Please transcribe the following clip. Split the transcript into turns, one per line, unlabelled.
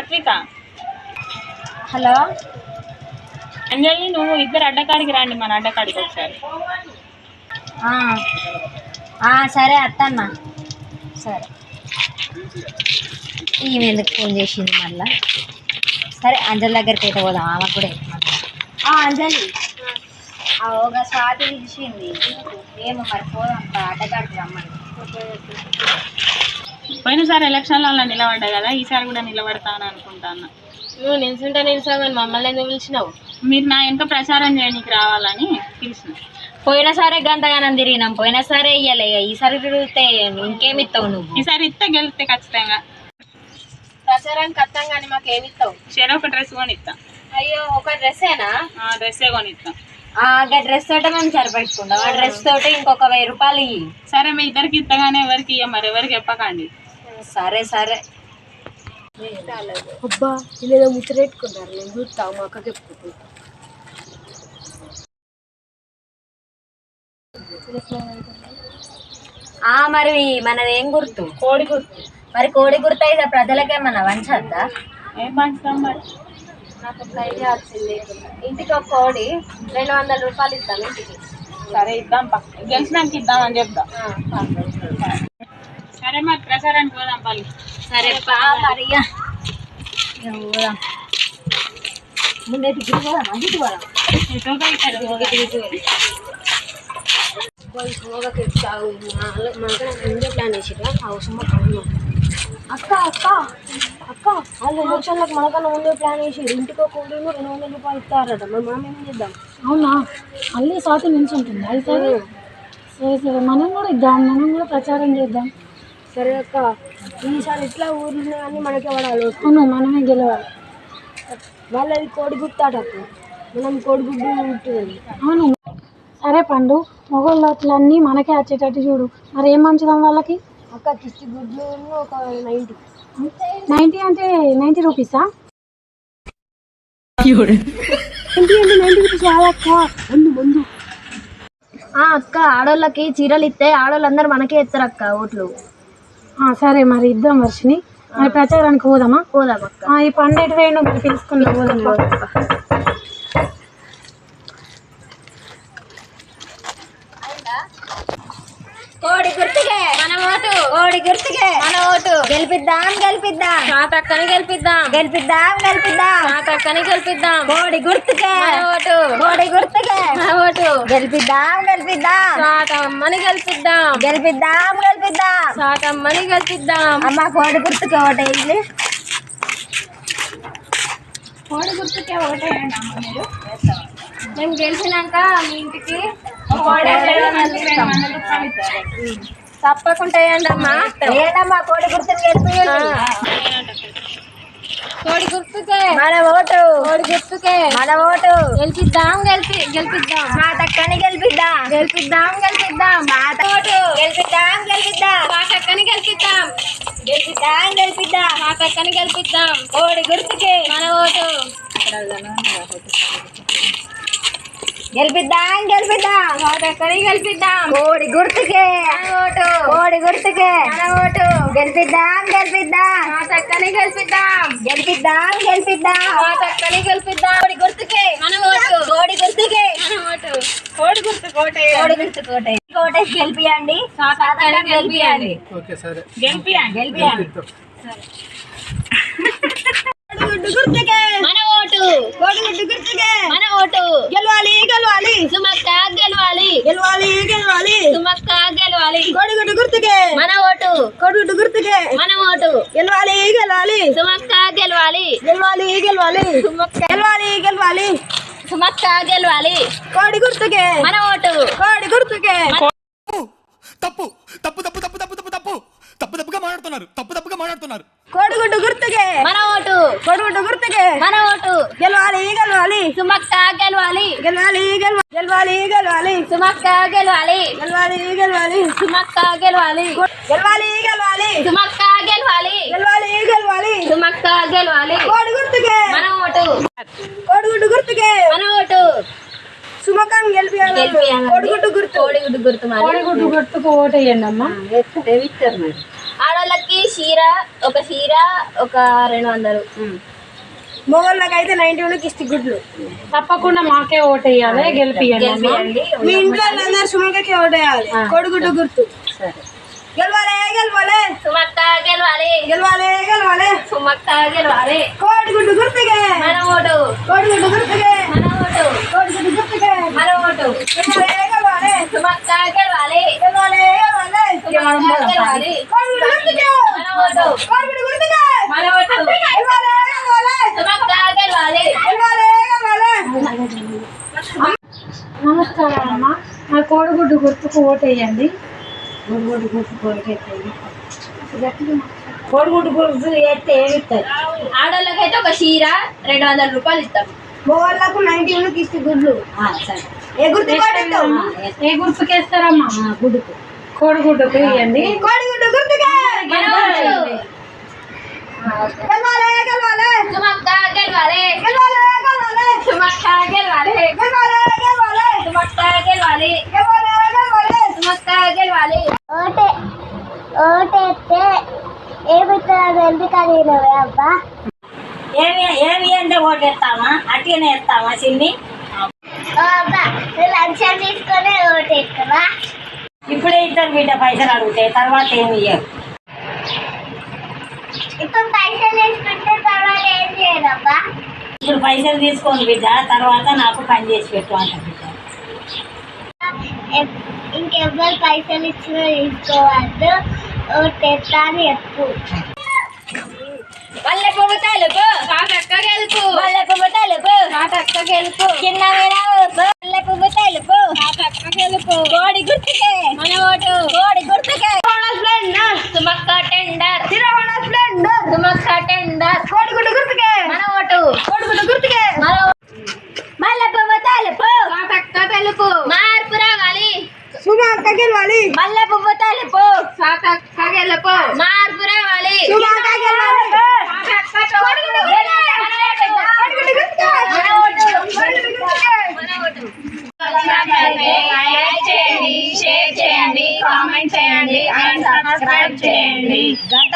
సాత్విక
హలో?
అంజలి నువ్వు ఇద్దరు అడ్డకాడికి రండి మన అడ్డకాడికి ఒకసారి.
సరే అత్తన్న సరే. ఈమె ఎందుకు ఫోన్ చేసింది మళ్ళా? సరే అంజలి దగ్గరికి అయితే పోదాం ఆమెకు కూడా అంజలి. ఒక స్వాతి పిలిచింది. ఏమో మరి పోదాం అడ్డకాడికి రమ్మని.
పోయినసారి ఎలక్షన్లలో నిలబడ్డా కదా ఈసారి కూడా నిలబడతాను అనుకుంటాను
నువ్వు నిల్చుంటే నిల్చోమని మమ్మల్ని ఎందుకు పిలిచినావు?
మీరు నా వెనక ప్రచారం చేయడానికి రావాలని పిలిచిన.
పోయినసారే గంతగానం తిరిగినాం పోయినసారే ఇయ్యలే ఈసారి తిరిగితే ఇంకేమిస్తావు నువ్వు?
ఈసారి ఇస్తే గెలిస్తే ఖచ్చితంగా.
ప్రచారానికి అర్థం కానీ మాకేమి ఇస్తావు
చెరో ఒక డ్రెస్ కొని ఇస్తాం
అయ్యో ఒక డ్రెస్సేనా
ఆ డ్రెస్సే కొని ఇస్తాం
ఆ డ్రెస్ తోటే మేము సరిపెట్టుకుంటాం. ఆ డ్రెస్ తోటి ఇంకొక వెయ్యి రూపాయలు ఇయ్యి.
సరే మీ ఇద్దరికి ఇస్తగానే ఎవరికి ఇయ్య మరి ఎవరికి చెప్పకండి.
సరే సరే.
అబ్బా ఇదేదో ముచ్చటెట్టుకున్నారు నేను చూస్తా మా అక్కకి
ఆ మరి మనది ఏం గుర్తు?
కోడి గుర్తు.
మరి కోడి గుర్తు అయితే ప్రజలకేమన్నా వంచద్దా?
ఏం పంచుతాం మరి?
నాకు ఒక ఐడియా వచ్చింది. ఇంటికి ఒక కోడి రెండు వందల రూపాయలు ఇస్తాను ఇంటికి.
సరే ఇద్దాం పక్క గెలిచినాక ఇద్దాం అని చెప్దాం సరే మరి ప్రచారానికి పోదాం పల్లి
సరే పా మరి పోదాం. ముందే టికెట్ పోదాం. అటు పోదాం
పోదాం.
ముందే ప్లాన్ వేసిరా అవసరం అక్క అక్క అక్క వాళ్ళు ఎలక్షన్లకు మనకన్నా ముందే ప్లాన్ వేసి ఇంటికి ఒక కోడి రెండు వందల రూపాయలు ఇస్తారట. మరి మనం ఏం చేద్దాం?
అవునా? మళ్ళీ స్వాతి నుంచి ఉంటుంది అయితే సరే సరే. మనం కూడా ఇద్దాం. మనం కూడా ప్రచారం చేద్దాం.
సరే అక్క ఈసారి ఇట్లా ఊర్లు అన్నీ మనకే పడాలి
అవును మనమే గెలవాలి.
వాళ్ళది కోడి గుర్తాడక్క మనం కోడి గుడ్డు ఉంటుంది
అవును. సరే పండు మొగోళ్ళ అట్లన్నీ మనకే వచ్చేటట్టు చూడు. మరి ఏం మంచుదాం వాళ్ళకి?
అక్క కిస్తి గుడ్లు ఒక నైంటీ.
నైంటీ అంటే నైంటీ రూపీసా?
నైంటీ అంటే నైంటీ రూపీస్ కాదక్క ముందు. ముందు అక్క ఆడోళ్ళకి చీరలు ఇస్తే ఆడోళ్ళందరూ మనకే ఇస్తారు అక్క ఓట్లు.
సరే మరి ఇద్దాం వర్షిని మరి ప్రచారానికి పోదామా?
పోదాం అక్క
ఆ, ఈ పండు ఎటు వేయండి మరి తెలుసుకుందాం పోదాం.
కోడి గుర్తుకే.
మన ఓటు.
కోడి గుర్తుకే.
మన ఓటు.
గెలిపిద్దాం గెలిపిద్దాం.
మా తక్కని గెలిపిద్దాం.
గెలిపిద్దాం గెలిపిద్దాం.
మా తక్కని గెలిపిద్దాం.
కోడి గుర్తుకే.
ఓటు.
కోడి గుర్తుకే.
ఓటు.
గెలిపిద్దాం గెలిపిద్దాం.
సాతమ్మని గెలిపిద్దాం.
గెలిపిద్దాం గెలిపిద్దాం.
సాతమ్మని గెలిపిద్దాం.
అమ్మ కోడి గుర్తుకే ఒకటి ఇల్లు.
కోడి గుర్తుకే మీరు.
మేము గెలిచినాక మీ ఇంటికి
కోడి
తప్పకుండా అమ్మా
కోడి
కోడి గుర్తుకే.
మన ఓటు.
కోడి గుర్తుకే.
మన ఓటు.
గెలిపిద్దాం గెలిపి గెలిపిద్దాం.
మా తక్కని గెలిపిద్దాం.
గెలిపిద్దాం గెలిపిద్దాం.
మా ఓటు గెలిపిద్దాం గెలిపిద్దాం.
మా తక్కని గెలిపిద్దాం.
గెలిపిద్దాం గెలిపిద్దాం.
మా తక్కని గెలిపిద్దాం.
కోడి గుర్తుకే.
మన ఓటు.
గెలిపిద్దాం గెలిపిద్దాం.
మా తక్కని గెలిపిద్దాం.
కోడి గుర్తుకే.
మన ఓటు.
గుర్తుకే
మన ఓటు
గెలిపిద్దాం గెలిపిద్దాం.
మా తక్కని గెలిపిద్దాం.
గెలిపిద్దాం గెలిపిద్దాం.
మా తక్కని గెలిపిద్దాం.
కోడి గుర్తుకే.
మన ఓటు.
కోడి గుర్తుకే.
మన ఓటు.
కోడి గుర్తు కోటేయండి
కోడి గుర్తు కోటే. కోటే గెలిపియండి.
గెలిపియండి.
గెలిపియండి.
గెలిపియండి. గుర్తుకే.
మన ఓటు.
గుర్తుకే.
మన ఓటు.
గెలవాలి గెలవాలి.
సుమక్క గెలవాలి.
గెలవాలి గెలవాలి. గుర్తుకే
మన ఓటు.
కోడిగుడ్డు గుర్తుకే
మన ఓటు.
గెలవాలి గెలవాలి.
సుమక్క గెలవాలి.
గెలవాలి గెలవాలి. గెలవాలి గెలవాలి.
సుమక్క గెలవాలి.
కోడి గుర్తుకే.
మన ఓటు.
కోడి గుర్తుకే.
சுமக்கா கெல்வாலி கெல்வாலி கெல்வாலி சுமக்கா கெல்வாலி கெல்வாலி கெல்வாலி சுமக்கா கெல்வாலி
கெல்வாலி கெல்வாலி
சுமக்கா கெல்வாலி
கோடு குர்த்துக்கு
మన
గుర్తుకే
మన ఓటు
సుమకం గెలిపియాలి గెలిపియాలి.
కోడి గుర్తు కోడి
గుడ్డు గుర్తుకు ఓటేయండి అమ్మా
ఆడోళ్ళకి చీర ఒక చీర ఒక రెండు వందలు
మొగోళ్ళకి అయితే నైన్టీ వన్కి ఇస్తే గుడ్లు.
తప్పకుండా మాకే ఓటు వేయాలి గెలిపియండి.
మీ ఇంట్లో అందరు సుమకకి ఓటేయాలి కొడుగుడ్డు గుర్తు. గెలవాలి గెలవాలి.
సుమక్క గెలవాలి.
గెలవాలి గెలవాలి.
సుమక్క గెలవాలి.
కోడిగుడ్డు గుర్తుకే.
మన ఓటు.
కోడిగుడ్డు గుర్తుకే.
మన ఓటు.
కోడిగుడ్డు గుర్తుకే.
మన ఓటు.
గెలవాలి గెలవాలి.
సుమక్క గెలవాలి.
గెలవాలి గెలవాలి.
సుమక్క గెలవాలి.
కోడిగుడ్డు గుర్తుకే.
మన ఓటు.
కోడిగుడ్డు గుర్తుకే.
మన ఓటు.
గెలవాలి గెలవాలి
సుమక్క గెలవాలి
గెలవాలి గెలవాలి
నమస్కారం అమ్మా. నా కోడిగుడ్డు గుర్తుకు ఓటు వేయండి
కోడిగుడ్డు గుర్తు వేస్తే ఏమి ఇస్తారు
ఆడోళ్ళకైతే ఒక చీర రెండు వందల రూపాయలు ఇస్తాం.
మొగోళ్ళకు నైన్టీ వన్కి ఇస్తే గుడ్లు. ఏ గుర్తు
ఏ గుర్తుకు వేస్తారమ్మా? గుడ్డుకు. కోడిగుడ్డుకు వేయండి
కోడిగుడ్డు గుర్తుకే.
ఓటు
గెలవాలి గెలవాలి
సుమక్క గెలవాలి
గెలవాలి గెలవాలి
సుమక్క గెలవాలి
గెలవాలి గెలవాలి
సుమక్క గెలవాలి
గెలవాలి గెలవాలి
సుమక్క గెలవాలి
ఓటే ఓటేస్తే ఏమిస్తారు ఎందుకు అడిగినవే అబ్బా?
ఏమి ఏమి అంటే ఓటేస్తామా అట్టిగానే వేస్తామా చిన్ని?
ఓ అబ్బా నువ్వు లంచం తీసుకొని ఓటేస్తావా
ఇప్పుడే ఇద్దరు బిడ్డ పైసలు అడుగుతాయి తర్వాత ఏమి ఇయ్యరు?
ఇప్పుడు పైసలు వేసుకుంటే తర్వాత ఏం చేయదబ్బా
ఇప్పుడు పైసలు తీసుకోండి బిడ్డ తర్వాత నాకు పని చేసి పెట్టు అంట బిడ్డ.
ఇంకెవ్వరు పైసలు ఇచ్చినా తీసుకోవద్దు ఓటేస్తా అని చెప్పు
కాకక్క
that